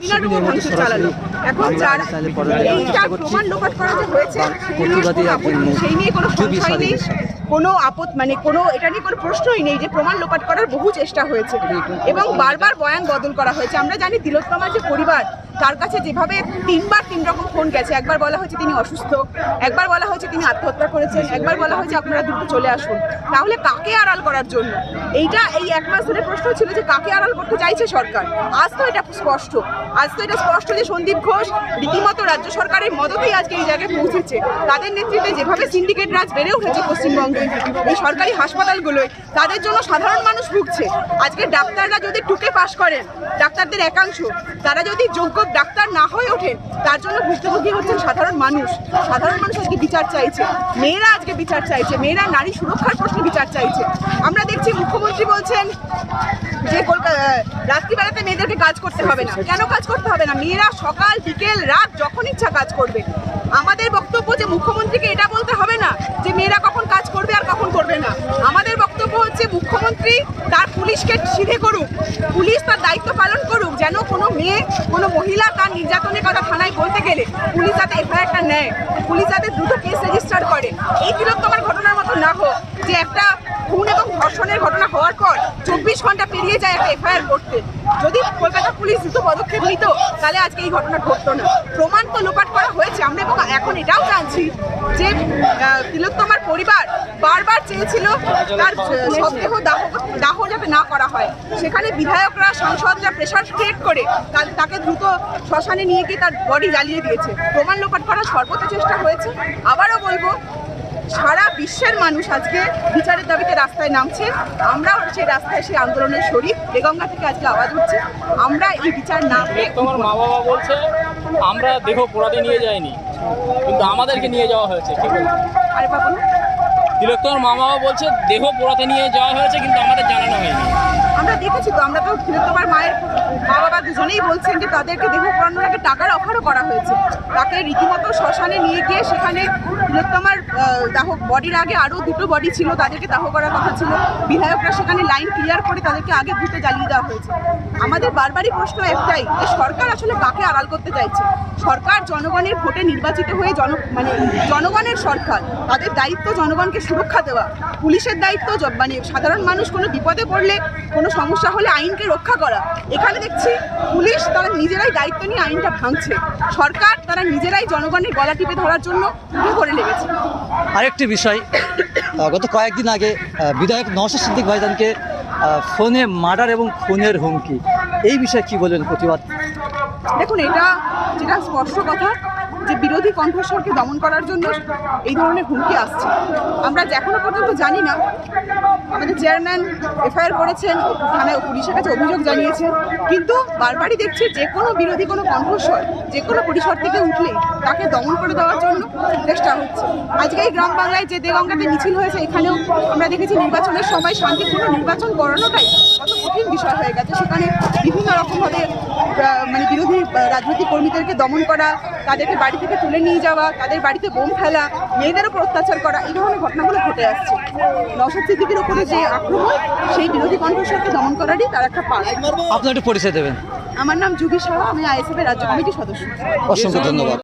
বিরাট বড় ভাঙচুর চালালো। এখন যারা এইটা প্রমাণ লোপাট করা যে হয়েছে সেই নিয়ে কোনো সংশয় নেই। কোনো আপত মানে কোনো এটা নিয়ে কোনো প্রশ্নই নেই যে প্রমাণ লোপাট করার বহু চেষ্টা হয়েছে। এবং বারবার বয়ান বদল করা হয়েছে। আমরা জানি তিলোত্তমার যে পরিবার তার কাছে যেভাবে তিনবার তিন রকম ফোন গেছে। একবার বলা হয়েছে তিনি অসুস্থ একবার বলা হয়েছে তিনি আত্মহত্যা করেছেন একবার বলা হয়েছে আপনারা দ্রুত চলে আসুন। তাহলে কাকে আড়াল করার জন্য? এইটা এই এক মাস ধরে প্রশ্ন ছিল যে কাকে আড়াল করতে চাইছে সরকার। আজ তো এটা স্পষ্ট। আজ তো এটা স্পষ্ট যে সন্দীপ ঘোষ রীতিমতো রাজ্য সরকারের মদতেই আজকে এই জায়গায় পৌঁছেছে। তাদের নেতৃত্বে যেভাবে সিন্ডিকেট রাজ বেড়ে উঠেছে পশ্চিমবঙ্গে, এই সরকারি হাসপাতালগুলোয়, তাদের জন্য সাধারণ মানুষ ভুগছে। আজকে ডাক্তাররা যদি টুকে পাশ করেন, ডাক্তারদের একাংশ, তারা যদি যোগ্য ডাক্তার না হয়ে ওঠেন তার জন্য ভুক্তভোগী হচ্ছেন সাধারণ মানুষ। সাধারণ মানুষ আজকে বিচার চাইছে। মেয়েরা আজকে বিচার চাইছে। মেয়েরা নারী সুরক্ষার প্রশ্নে বিচার চাইছে। আমরা দেখছি মুখ্যমন্ত্রী বলছেন যে রাত্রিবেলাতে মেয়েদেরকে কাজ করতে হবে না। কেন কাজ করতে হবে না? মেয়েরা সকাল, বিকেল, রাত যখন ইচ্ছা কাজ করবে। আমাদের বক্তব্য যে মুখ্যমন্ত্রীকে এটা বলতে হবে না যে মেয়েরা কখন কাজ করবে আর কখন করবে না আমাদের বক্তব্য হচ্ছে মুখ্যমন্ত্রী তার পুলিশকে সিধে করুক, পুলিশ তার দায়িত্ব পালন করুক, যেন কোনো মেয়ে, কোনো মহিলা তার নির্যাতনের কথা থানায় বলতে গেলে পুলিশ যাতে এফআইআরটা নেয়, পুলিশ যাতে দ্রুত কেস রেজিস্টার করে। এই তিলোত্তমার ঘটনার মতো না হোক, যে একটা খুন এবং ধর্ষণের ঘটনা হওয়ার পর চব্বিশ ঘণ্টা পেরিয়ে যায় একটা এফআইআর করতে। যদি কলকাতা পুলিশ দ্রুত পদক্ষেপ নিত, তাহলে আজকে এই ঘটনা ঘটতো না। প্রমাণ তো লোপাট করা হয়েছে, আমরা এবং এখন এটাও জানছি যে তিলোত্তমার পরিবার বারবার চেয়েছিল তার সন্দেহ দাহ দাহ যাতে না করা হয়। সেখানে বিধায়করা সাংসদরা প্রেশার ক্রিয়েট করে তাকে দ্রুত শ্মশানে নিয়ে গিয়ে তার বডি জ্বালিয়ে দিয়েছে। প্রমাণ লোপাট করার সর্বোচ্চ চেষ্টা হয়েছে। আবারও বলব সারা বিশ্বের মানুষ আজকে বিচারের দাবিতে রাস্তায় নামছে। আমরাও সেই রাস্তায় সেই আন্দোলনের শরীর। বেগঙ্গা থেকে আজকে আওয়াজ উঠছে। আমরা এই বিচার না পেয়ে তোমার মা বাবা বলছে আমরা দেহ পোড়াতে নিয়ে যাইনি কিন্তু আমাদেরকে নিয়ে যাওয়া হয়েছে আরে বাবা তিলোত্তমার মা বাবা বলছে, দেহ পোড়াতে নিয়ে যাওয়া হয়েছে, কিন্তু আমাদের জানানো হয়নি। আমরা দেখেছি তো, আমরা তো তোমার মায়ের মা বাবা দুজনেই বলছেন যে তাদেরকে দেহ পোড়ানোর আগে টাকার অফারও করা হয়েছে। তাকে রীতিমতো শ্মশানে নিয়ে গিয়ে সেখানে তিলোত্তমার দাহ, বডির আগে আরও দুটো বডি ছিল, তাদেরকে দাহ করার কথা ছিল। বিধায়করা সেখানে লাইন ক্লিয়ার করে তাদেরকে আগে দ্রুত জ্বালিয়ে দেওয়া হয়েছে। আমাদের বারবারই প্রশ্ন একটাই, যে সরকার আসলে কাকে আড়াল করতে চাইছে? সরকার জনগণের ভোটে নির্বাচিত হয়ে জন মানে জনগণের সরকার, তাদের দায়িত্ব জনগণকে সুরক্ষা দেওয়া। পুলিশের দায়িত্ব মানে সাধারণ মানুষ কোনো বিপদে পড়লে কোনো সমস্যা হলে আইনকে রক্ষা করা। এখানে দেখছি পুলিশ তারা নিজেরাই দায়িত্ব নিয়ে আইনটা ভাঙছে। সরকার তারা নিজেরাই জনগণের গলা টিপে ধরার জন্য করে লেগেছে। আরেকটি বিষয় গত কয়েকদিন আগে বিধায়ক নওশাদ সিদ্দিক ভাইজানকে ফোনে মার্ডার এবং খুনের হুমকি। এই বিষয়ে কি বলবেন প্রতিবাদ? দেখুন এটা যেটা স্পষ্ট কথা যে বিরোধী কণ্ঠস্বরকে দমন করার জন্য এই ধরনের হুমকি আসছে। আমরা যে এখনও পর্যন্ত জানি না, আমাদের চেয়ারম্যান এফআইআর করেছেন, থানায় পুলিশের কাছে অভিযোগ জানিয়েছেন কিন্তু বারবারই দেখছি যে কোনো বিরোধী কোনো কণ্ঠস্বর যে কোনো পরিসর থেকে উঠলেই তাকে দমন করে দেওয়ার জন্য চেষ্টা হচ্ছে। আজকে এই গ্রাম বাংলায় যে দেগঙ্গাতে মিছিল হয়েছে, এখানেও আমরা দেখেছি নির্বাচনের সময় শান্তিপূর্ণ নির্বাচন করানোটাই কত কঠিন বিষয় হয়ে গেছে। সেখানে রকমভাবে মানে বিরোধী রাজনৈতিক কর্মীদেরকে দমন করা তাদেরকে বাড়ি থেকে তুলে নিয়ে যাওয়া তাদের বাড়িতে বোম ফেলা মেয়েদের উপর অত্যাচার করা এই ধরনের ঘটনাগুলো ঘটে আসছে। নওশাদ সিদ্দিকের ওপরে যে আক্রমণ সেই বিরোধী কণ্ঠস্বরকে দমন করারই তার একটা পাঠ। আপনার একটু পরিচয় দেবেন। আমার নাম যুগী সাহা আমি আইএসএফ এর রাজ্য কমিটির সদস্য। অসংখ্য ধন্যবাদ।